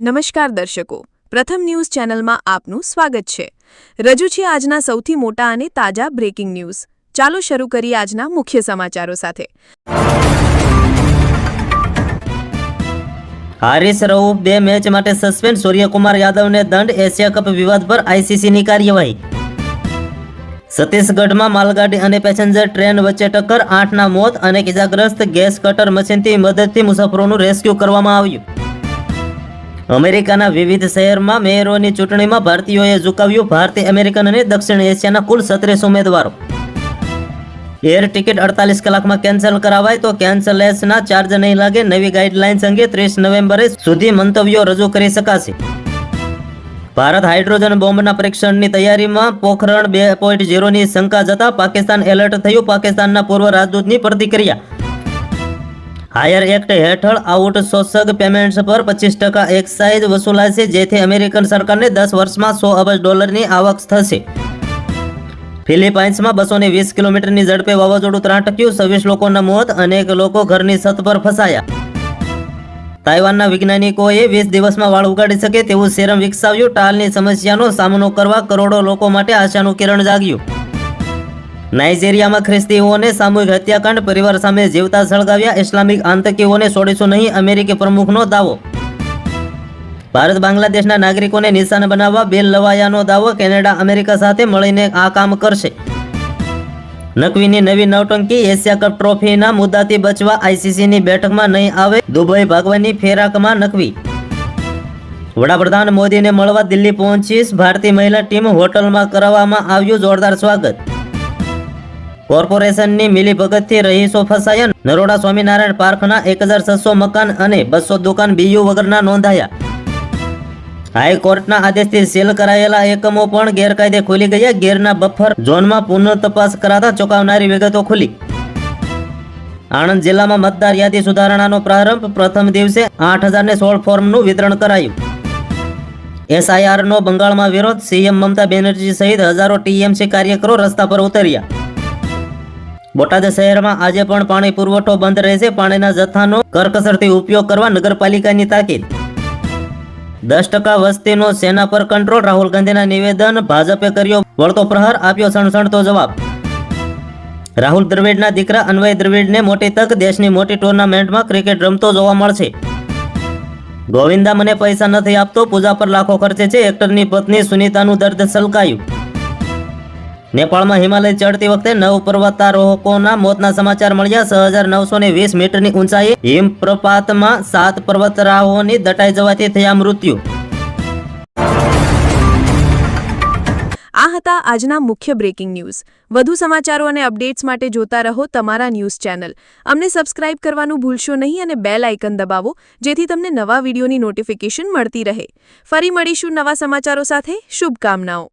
નમસ્કાર દર્શકો. પ્રથમ ન્યૂઝ ચેનલમાં આપનું સ્વાગત છે. રજૂ છે આજના સૌથી મોટા અને તાજા બ્રેકિંગ ન્યૂઝ ચાલો શરૂ કરીએ આજના મુખ્ય સમાચારો સાથે. હારીસ રઉફ બે મેચ માટે સસ્પેન્ડ સૂર્યકુમાર યાદવને દંડ એશિયા કપ વિવાદ પર આઈસીસીની કાર્યવાહી. છત્તીસગઢમાં માલગાડી અને પેસેન્જર ટ્રેન વચ્ચે ટક્કર, આઠના મોત અને ઇજાગ્રસ્ત ગેસ કટર મશીનથી મદદથી મુસાફરોનું રેસ્ક્યુ કરવામાં આવ્યું. અમેરિકાના વિવિધ શહેરમાં મેયરોની ચૂંટણીમાં ભારતીયોએ ઝુકાવ્યું ભારતીય અમેરિકન અને દક્ષિણ એશિયાના કુલ સત્રીસ ઉમેદવારો. એર ટિકિટ અડતાલીસ કલાકમાં કેન્સલ કરાવાય તો કેન્સલેસના ચાર્જ નહીં લાગે, નવી ગાઈડલાઇન્સ અંગે ત્રીસ નવેમ્બરે સુધી મંતવ્યો રજૂ કરી શકાશે. ભારત હાઇડ્રોજન બોમ્બના પરીક્ષણની તૈયારીમાં પોખરણ બે પોઈન્ટ ઝીરોની શંકા જતા પાકિસ્તાન એલર્ટ થયું, પાકિસ્તાનના પૂર્વ રાજદૂતની પ્રતિક્રિયા હાયર એક્ટ હેઠળ આઉટ સોસગ પેમેન્ટ્સ પર પચીસ ટકા એક્સાઇઝ વસૂલાશે, જેથી અમેરિકન સરકારને દસ વર્ષમાં સો અબજ ડોલરની આવક થશે. ફિલિપાઇન્સમાં બસો ને વીસ કિલોમીટરની ઝડપે વાવાઝોડું ત્રાટક્યું, છવ્વીસ લોકોના મોત, અનેક લોકો ઘરની છત પર ફસાયા. તાઇવાનના વૈજ્ઞાનિકોએ વીસ દિવસમાં વાળ ઉગાડી શકે તેવું સેરમ વિકસાવ્યું. ટાલની સમસ્યાનો સામનો કરવા કરોડો લોકો માટે આશાનું કિરણ જાગ્યું. નાઇજેરિયામાં ખ્રિસ્તીઓને સામૂહિક હત્યાકાંડ પરિવાર સામે જીવતા સળગાવ્યા. ઇસ્લામિક આતંકીઓને છોડીશું નહીં, અમેરિકી પ્રમુખનો દાવો. ભારત બાંગ્લાદેશના નાગરિકોને નિશાન બનાવવા બિલ લવાયાનો દાવો કેનેડા, અમેરિકા સાથે મળીને આ કામ કરશે. નકવીની નવી નવટંકી એશિયા કપ ટ્રોફીના મુદ્દાથી બચવા આઈસીસીની બેઠકમાં નહીં આવે. દુબઈ ભાગવાની ફેરાકમાં નકવી. વડાપ્રધાન મોદીને મળવા દિલ્હી પહોંચીશ. ભારતીય મહિલા ટીમ હોટલમાં કરાવવામાં આવ્યું જોરદાર સ્વાગત. કોર્પોરેશનની મિલીભગતથી રહીશો ફસાયા. નરોડા સ્વામિનારાયણ પાર્કના એક મકાન અને બસો દુકાન બીયુ વગરના નોંધાયા. હાઈકોર્ટના આદેશથી સીલ કરાયેલા એકમો પણ ગેરકાયદે ખુલી ગયા. ગેરના બફર ઝોનમાં પુનઃ તપાસ કરાતા ચોંકાવનારી વિગતો ખુલી. આણંદ જિલ્લામાં મતદાર યાદી સુધારણાનો પ્રારંભ પ્રથમ દિવસે આઠ હજારને સોળ ફોર્મનું વિતરણ કરાયું. એસઆઈઆરનો બંગાળમાં વિરોધ. સીએમ મમતા બેનર્જી સહિત હજારો ટીએમસી કાર્યકરો રસ્તા પર ઉતર્યા. બોટાદ શહેરમાં આજે પણ પાણી પુરવઠો બંધ રહેશે. પાણીના જથ્થાનો કરકસરથી ઉપયોગ કરવા નગરપાલિકાની તાકીદ. દસ ટકા વસ્તીનો સેના પર કંટ્રોલ. રાહુલ ગાંધીના નિવેદન ભાજપે કર્યો. વળતો પ્રહાર આપ્યો સણસણતો જવાબ. રાહુલ દ્રવિડના દીકરા અન્વય દ્રવિડને મોટી તક, દેશની મોટી ટુર્નામેન્ટમાં ક્રિકેટ રમતો જોવા મળશે. ગોવિંદા, મને પૈસા નથી આપતો, પૂજા પર લાખો ખર્ચે છે. એક્ટરની પત્ની સુનિતાનું દર્દ સલકાયું. નેપાળમાં હિમાલય ચડતી વખતે નવ પર્વતારોહકોના મોતના સમાચાર મળ્યા. છ હજાર નવસો ને વીસ મીટરની ઊંચાઈ હિમપ્રપાતમાં સાત પર્વતરાહોની દટાઈ જવાથી થયા મૃત્યુ. આ હતા આજના મુખ્ય બ્રેકિંગ ન્યૂઝ. વધુ સમાચારો અને અપડેટ્સ માટે જોતા રહો તમારા ન્યૂઝ ચેનલ. અમને સબસ્ક્રાઇબ કરવાનું ભૂલશો નહીં અને બેલ આઇકન દબાવો, જેથી તમને નવા વિડીયોની નોટિફિકેશન મળતી રહે. ફરી મળીશું નવા સમાચારો સાથે. શુભકામનાઓ.